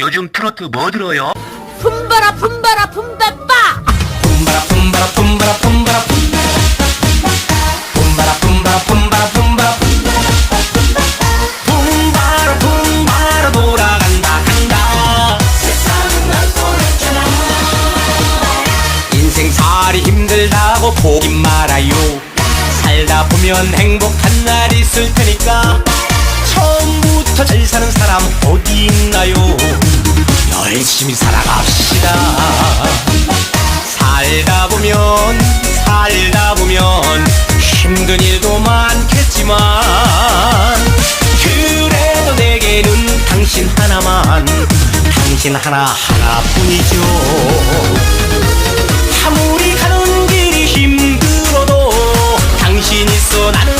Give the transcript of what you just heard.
요즘 트로트 뭐 들어요? 품바라 품바라 품바빠! 뿜바라 뿜바라 뿜바라 뿜바라 뿜바라. 뿜바라 뿜바라 뿜바라 뿜바라 뿜바라. 돌아간다 간다. 인생살이 힘들다고 포기 말아요. 살다 보면 행복한 날 있을 테니까 처음부터 잘 사는 사람 어디 있나요 열심히 살아갑시다. 살다 보면 살다 보면 힘든 일도 많겠지만 그래도 내게는 당신 하나만 당신 하나 하나뿐이죠. 아무리 가는 길이 힘들어도 당신 있어 나는